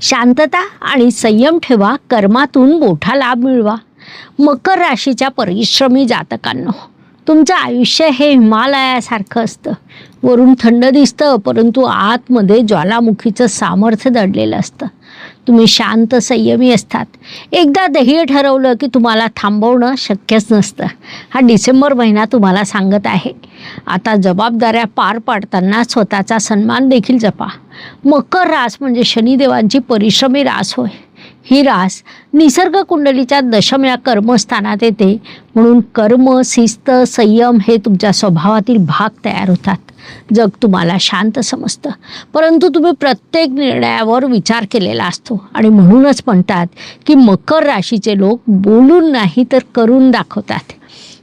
शांतता आणि संयम ठेवा कर्मातून मोठा लाभ मिळवा. मकर राशीच्या परिश्रमी जातकांनो तुमचं आयुष्य हे हिमालयासारखं असतं. वरून थंड दिसतं परंतु आतमध्ये ज्वालामुखीचं सामर्थ्य दडलेलं असतं. तुम्ही शांत संयमी असतात. एकदा ध्येय ठरवलं की तुम्हाला थांबवणं शक्यच नसतं. हा डिसेंबर महिना तुम्हाला सांगत आहे. आता जबाबदाऱ्या पार पाडताना स्वतःचा सन्मान देखील जपा. मकर रास म्हणजे शनिदेवांची परिश्रमी रास होय. ही रास निसर्ग कुंडलीच्या दशम या कर्मस्थानात येते. म्हणून कर्म शिस्त संयम हे तुमच्या स्वभावातील भाग तयार होतात. जग तुम्हाला शांत समजतं. परंतु तुम्ही प्रत्येक निर्णयावर विचार केलेला असतो. आणि म्हणूनच म्हणतात की मकर राशीचे लोक बोलून नाही तर करून दाखवतात.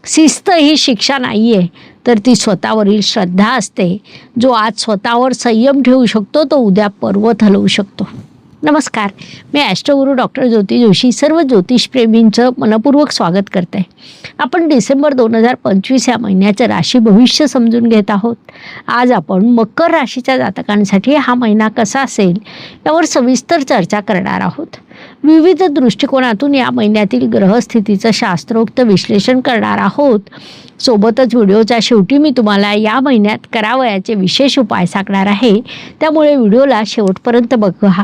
शिस्त ही शिक्षा नाही आहे तर ती स्वतःवरील श्रद्धा असते. जो आज स्वतःवर संयम ठेवू शकतो तो उद्या पर्वत हलवू शकतो. नमस्कार मी ॲस्ट्रोगुरू डॉक्टर ज्योती जोशी सर्व ज्योतिषप्रेमींचं मनपूर्वक स्वागत करते. आपण डिसेंबर दोन हजार पंचवीस या महिन्याचं राशी भविष्य समजून घेत आहोत. आज आपण मकर राशीच्या जातकांसाठी हा महिना कसा असेल यावर सविस्तर चर्चा करणार आहोत. विविध दृष्टिकोनातून या महिन्यातील ग्रहस्थितीचं शास्त्रोक्त विश्लेषण करणार आहोत. सोबतच व्हिडिओच्या शेवटी मी तुम्हाला या महिन्यात करावयाचे विशेष उपाय सांगणार आहे. त्यामुळे व्हिडिओला शेवटपर्यंत बघा.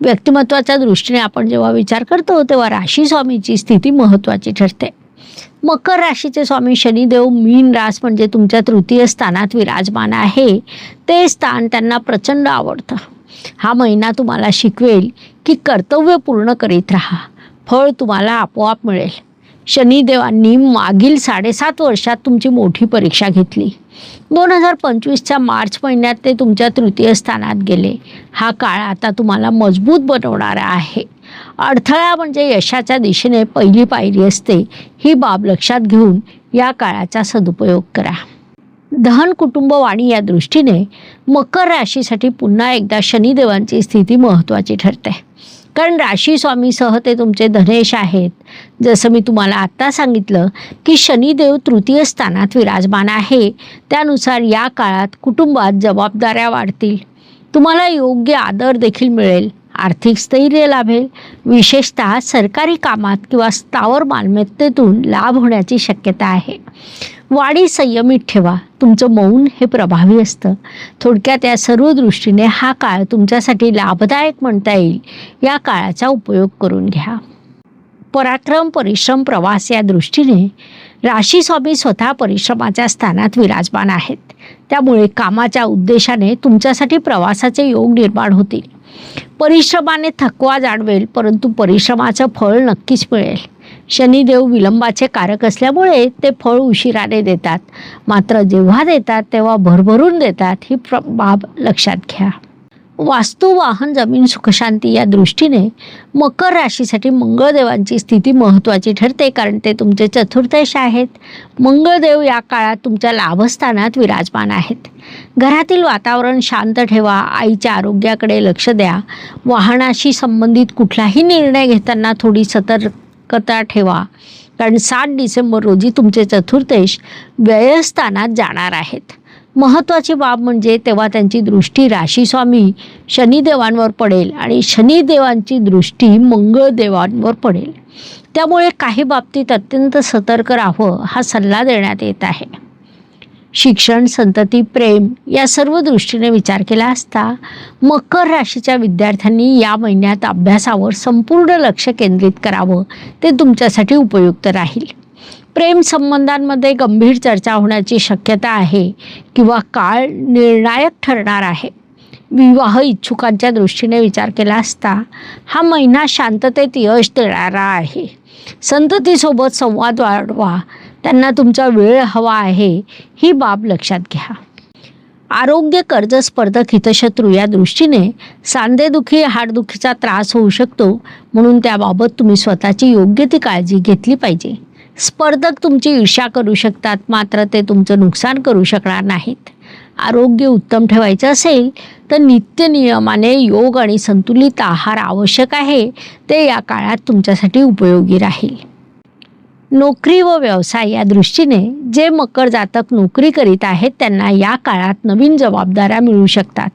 व्यक्तिमत्वाच्या दृष्टीने आपण जेव्हा विचार करतो तेव्हा राशी स्वामीची स्थिती महत्त्वाची ठरते. मकर राशीचे स्वामी शनिदेव मीन रास म्हणजे तुमच्या तृतीय स्थानात विराजमान आहे. ते स्थान त्यांना प्रचंड आवडतं. हा महिना तुम्हाला शिकवेल की कर्तव्य पूर्ण करीत राहा. फळ तुम्हाला आपोआप मिळेल. शनिदेवांनी मागील साडेसात वर्षात तुमची मोठी परीक्षा घेतली. दोन हजार पंचवीसच्या मार्च महिन्यात ते तुमच्या तृतीय स्थानात गेले. हा काळ आता तुम्हाला मजबूत बनवणारा आहे. अडथळा म्हणजे यशाच्या दिशेने पहिली पायरी असते. ही बाब लक्षात घेऊन या काळाचा सदुपयोग करा. दहन कुटुंब वाणी या दृष्टीने मकर राशीसाठी पुन्हा एकदा शनिदेवांची स्थिती महत्त्वाची ठरते. कारण राशी स्वामीसह ते तुमचे धनेश आहेत. जसं मी तुम्हाला आत्ता सांगितलं की शनिदेव तृतीय स्थानात विराजमान आहे. त्यानुसार या काळात कुटुंबात जबाबदाऱ्या वाढतील. तुम्हाला योग्य आदर देखील मिळेल. आर्थिक स्थैर्य लाभेल. विशेषतः सरकारी कामात किंवा स्थावर मालमत्तेतून लाभ होण्याची शक्यता आहे. वाढी संयमित ठेवा. तुमचं मौन हे प्रभावी असतं. थोडक्यात या सर्व दृष्टीने हा काळ तुमच्यासाठी लाभदायक म्हणता येईल या काळाचा उपयोग करून घ्या. पराक्रम परिश्रम प्रवास या दृष्टीने राशी स्वामी स्वतः परिश्रमाच्या स्थानात विराजमान आहेत. त्यामुळे कामाच्या उद्देशाने तुमच्यासाठी प्रवासाचे योग निर्माण होतील. परिश्रमाने थकवा जाणवेल परंतु परिश्रमाचं फळ नक्कीच मिळेल. शनिदेव विलंबाचे कारक असल्यामुळे ते फळ उशिराने देतात. मात्र जेव्हा देतात तेव्हा भरभरून देतात ही प्र बाब लक्षात घ्या. वास्तू वाहन जमीन सुखशांती या दृष्टीने मकर राशीसाठी मंगळदेवांची स्थिती महत्त्वाची ठरते कारण ते तुमचे चतुर्थेश आहेत. मंगळदेव या काळात तुमच्या लाभस्थानात विराजमान आहेत. घरातील वातावरण शांत ठेवा. आईच्या आरोग्याकडे लक्ष द्या. वाहनाशी संबंधित कुठलाही निर्णय घेताना थोडी सतर्कता ठेवा. कारण सात डिसेंबर रोजी तुमचे चतुर्थेश व्ययस्थानात जाणार आहेत. महत्त्वाची बाब म्हणजे तेव्हा त्यांची दृष्टी राशीस्वामी शनिदेवांवर पडेल आणि शनिदेवांची दृष्टी मंगळदेवांवर पडेल. त्यामुळे काही बाबतीत अत्यंत सतर्क राहावं हा सल्ला देण्यात येत आहे. शिक्षण संतती प्रेम या सर्व दृष्टीने विचार केला असता मकर राशीच्या विद्यार्थ्यांनी या महिन्यात अभ्यासावर संपूर्ण लक्ष केंद्रित करावं ते तुमच्यासाठी उपयुक्त राहील. प्रेम संबंधांमध्ये गंभीर चर्चा होण्याची शक्यता आहे किंवा काळ निर्णायक ठरणार आहे. विवाह इच्छुकांच्या दृष्टीने विचार केला असता हा महिना शांततेत यश देणारा आहे. संततीसोबत संवाद वाढवा त्यांना तुमचा वेळ हवा आहे ही बाब लक्षात घ्या. आरोग्य कर्ज स्पर्धक हितशत्रू या दृष्टीने सांधेदुखी हाडदुखीचा त्रास होऊ शकतो म्हणून त्याबाबत तुम्ही स्वतःची योग्य ती काळजी घेतली पाहिजे. स्पर्धक तुमची ईर्षा करू शकतात मात्र ते तुमचं नुकसान करू शकणार नाहीत. आरोग्य उत्तम ठेवायचं असेल तर नित्य नियमाने योग आणि संतुलित आहार आवश्यक आहे ते या काळात तुमच्यासाठी उपयोगी राहील. नोकरी व व्यवसाय या दृष्टीने जे मकर जातक नोकरी करीत आहेत त्यांना या काळात नवीन जबाबदाऱ्या मिळू शकतात.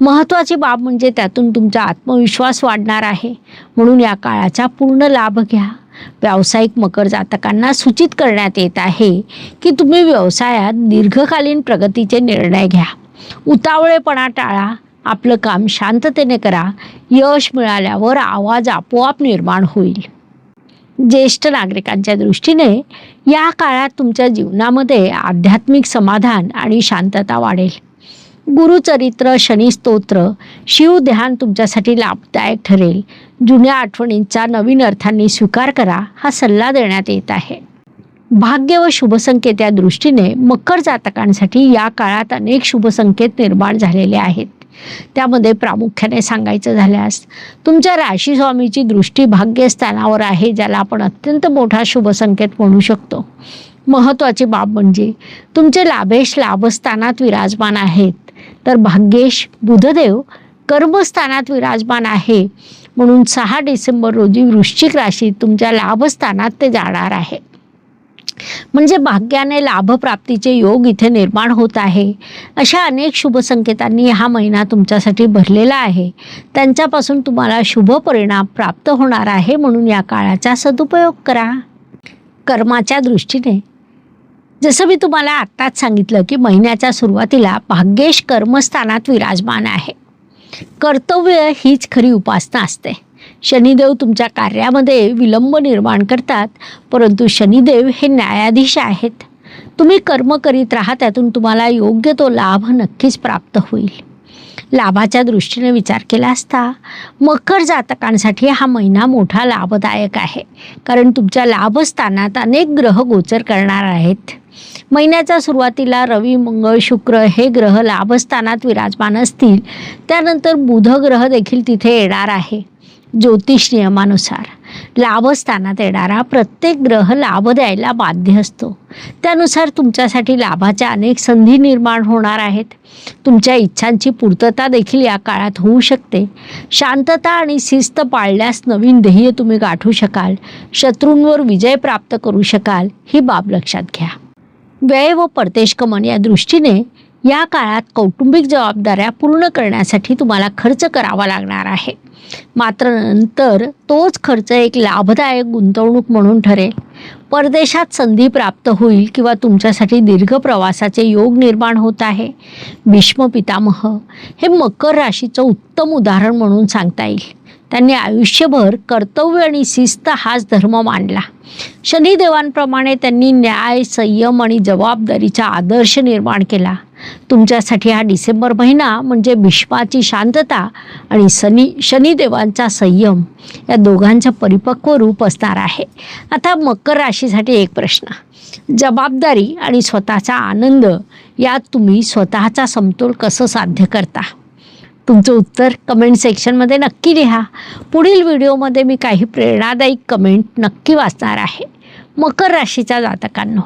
महत्त्वाची बाब म्हणजे त्यातून तुमचा आत्मविश्वास वाढणार आहे. म्हणून या काळाचा पूर्ण लाभ घ्या. व्यावसायिक मकर जातकांना सूचित करण्यात येत आहे की तुम्ही व्यवसायात दीर्घकालीन प्रगतीचे निर्णय घ्या. उतावळेपणा टाळा. आपलं काम शांततेने करा. यश मिळाल्यावर आवाज आपोआप निर्माण होईल. ज्येष्ठ नागरिकांच्या दृष्टीने या काळात तुमच्या जीवनामध्ये आध्यात्मिक समाधान आणि शांतता वाढेल. गुरुचरित्र शनिस्तोत्र शिवध्यान तुमच्यासाठी लाभदायक ठरेल. जुन्या आठवणींचा नवीन अर्थांनी स्वीकार करा हा सल्ला देण्यात येत आहे. भाग्य व शुभसंकेत या दृष्टीने मकर जातकांसाठी या काळात अनेक शुभसंकेत निर्माण झालेले आहेत. त्यामध्ये प्रामुख्याने सांगायचं झाल्यास तुमच्या राशी स्वामीची दृष्टी भाग्यस्थानावर आहे ज्याला आपण अत्यंत मोठा शुभसंकेत म्हणू शकतो. महत्त्वाची बाब म्हणजे तुमचे लाभेश लाभस्थानात विराजमान आहेत. तर भाग्येश बुधदेव कर्मस्थानात विराजमान आहे. म्हणून सहा डिसेंबर रोजी वृश्चिक राशीत तुमच्या लाभस्थानात ते जाणार आहे. म्हणजे भाग्याने लाभप्राप्तीचे योग इथे निर्माण होत आहे. अशा अनेक शुभसंकेतांनी हा महिना तुमच्यासाठी भरलेला आहे. त्यांच्यापासून तुम्हाला शुभ परिणाम प्राप्त होणार आहे म्हणून या काळाचा सदुपयोग करा. कर्माच्या दृष्टीने. जसं मी तुम्हाला आत्ताच सांगितलं की महिन्याच्या सुरुवातीला भाग्येश कर्मस्थानात विराजमान आहे. कर्तव्य हीच खरी उपासना असते. शनिदेव तुमच्या कार्यामध्ये विलंब निर्माण करतात परंतु शनिदेव हे न्यायाधीश आहेत. तुम्ही कर्म करीत राहा त्यातून तुम्हाला योग्य तो लाभ नक्कीच प्राप्त होईल. लाभाच्या दृष्टीने विचार केला असता मकर जातकांसाठी हा महिना मोठा लाभदायक आहे कारण तुमच्या लाभस्थानात अनेक ग्रह गोचर करणार आहेत. महिन्याच्या सुरुवातीला रवी मंगळ शुक्र हे ग्रह लाभस्थानात विराजमान असतील त्यानंतर बुध ग्रह देखील तिथे येणार आहे. ज्योतिष नियमानुसार लाभस्थानात येणारा प्रत्येक ग्रह लाभ द्यायला बाध्य असतो. त्यानुसार तुमच्यासाठी लाभाच्या अनेक संधी निर्माण होणार आहेत. तुमच्या इच्छांची पूर्तता देखील या काळात होऊ शकते. शांतता आणि शिस्त पाळल्यास नवीन ध्येय तुम्ही गाठू शकाल. शत्रूंवर विजय प्राप्त करू शकाल. ही बाब लक्षात घ्या. व्यय व परदेशगमन या दृष्टीने या काळात कौटुंबिक जबाबदाऱ्या पूर्ण करण्यासाठी तुम्हाला खर्च करावा लागणार आहे. मात्र नंतर तोच खर्च एक लाभदायक गुंतवणूक म्हणून ठरेल. परदेशात संधी प्राप्त होईल किंवा तुमच्यासाठी दीर्घ प्रवासाचे योग निर्माण होत आहे. भीष्म पितामह हे मकर राशीचं उत्तम उदाहरण म्हणून सांगता येईल. त्यांनी आयुष्यभर कर्तव्य आणि शिस्त हाच धर्म मांडला शनिदेवांप्रमाणे त्यांनी न्याय संयम आणि जबाबदारीचा आदर्श निर्माण केला. तुमच्यासाठी हा डिसेंबर महिना म्हणजे भीष्माची शांतता आणि शनी शनिदेवांचा संयम या दोघांचं परिपक्व रूप असणार आहे. आता मकर राशीसाठी एक प्रश्न. जबाबदारी आणि स्वतःचा आनंद यात तुम्ही स्वतःचा समतोल कसं साध्य करता? तुमचं उत्तर कमेंट सेक्शनमध्ये नक्की लिहा. पुढील व्हिडिओमध्ये मी काही प्रेरणादायी कमेंट नक्की वाचणार आहे. मकर राशीच्या जातकांनो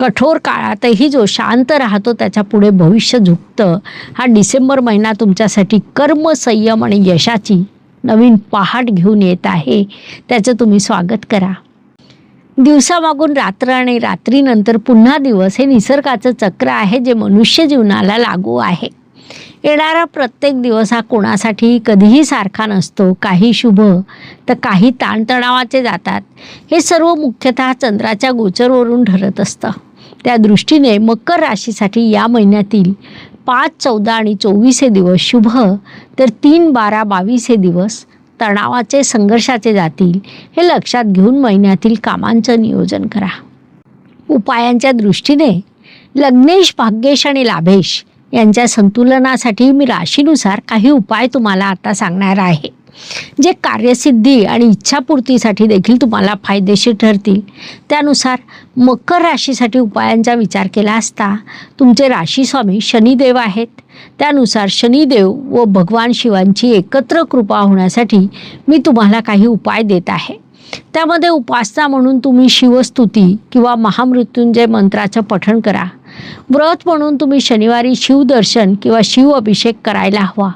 कठोर काळातही जो शांत राहतो त्याच्या पुढे भविष्य झुकतं. हा डिसेंबर महिना तुमच्यासाठी कर्म संयम आणि यशाची नवीन पहाट घेऊन येत आहे. त्याचं तुम्ही स्वागत करा. दिवसामागून रात्र आणि रात्रीनंतर पुन्हा दिवस हे निसर्गाचं चक्र आहे जे मनुष्य जीवनाला लागू आहे. येणारा प्रत्येक दिवस हा कोणासाठी कधीही सारखा नसतो. काही शुभ तर काही ताणतणावाचे जातात. हे सर्व मुख्यतः चंद्राच्या गोचरवरून ठरत असतं. त्या दृष्टीने मकर राशीसाठी या महिन्यातील पाच चौदा आणि चोवीस हे दिवस शुभ तर तीन बारा बावीस हे दिवस तणावाचे संघर्षाचे जातील. हे लक्षात घेऊन महिन्यातील कामांचं नियोजन करा. उपायांच्या दृष्टीने लग्नेश भाग्येश आणि लाभेश यांच्या संतुलनासाठी मी राशीनुसार काही उपाय तुम्हाला आता सांगणार आहे. जे कार्यसिद्धी आणि इच्छापूर्तीसाठी देखील तुम्हाला फायदेशीर ठरतील. त्यानुसार मकर राशीसाठी उपायांचा विचार केला असता तुमचे राशी स्वामी शनिदेव आहेत. त्यानुसार शनिदेव व भगवान शिवांची एकत्र कृपा होण्यासाठी मी तुम्हाला काही उपाय देत आहे. त्यामध्ये उपासना म्हणून तुम्ही शिवस्तुती किंवा महामृत्युंजय मंत्राचं पठण करा. व्रत म्हणून तुम्ही शनिवारी शिवदर्शन किंवा शिव अभिषेक करायला हवा.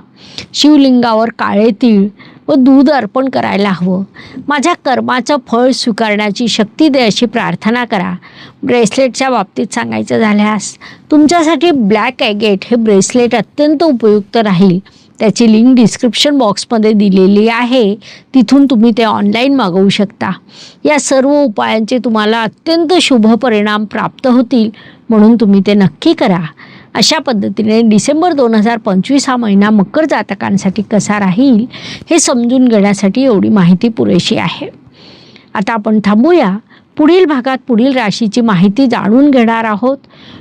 शिवलिंगावर काळे तीळ व दूध अर्पण करायला हवं. माझ्या कर्माचं फळ स्वीकारण्याची शक्ती दे अशी प्रार्थना करा. ब्रेसलेटच्या बाबतीत सांगायचं झाल्यास तुमच्यासाठी ब्लॅक ॲगेट हे ब्रेसलेट अत्यंत उपयुक्त राहील. त्याची लिंक डिस्क्रिप्शन बॉक्समध्ये दिलेली आहे. तिथून तुम्ही ते ऑनलाईन मागवू शकता. या सर्व उपायांचे तुम्हाला अत्यंत शुभ परिणाम प्राप्त होतील. म्हणून तुम्ही ते नक्की करा. अशा पद्धतीने डिसेंबर दोन हजार पंचवीस हा महिना मकर जातकांसाठी कसा राहील हे समजून घेण्यासाठी एवढी माहिती पुरेशी आहे. आता आपण थांबूया. पुढील भागात पुढील राशीची माहिती जाणून घेणार आहोत.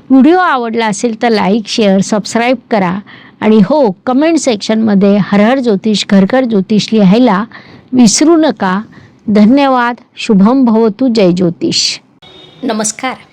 व्हिडिओ आवडला असेल तर लाईक शेअर सबस्क्राईब करा. आणि हो कमेंट सेक्शनमध्ये हरहर ज्योतिष घर घर ज्योतिष लिहायला विसरू नका. धन्यवाद. शुभम भवतु. जय ज्योतिष. नमस्कार.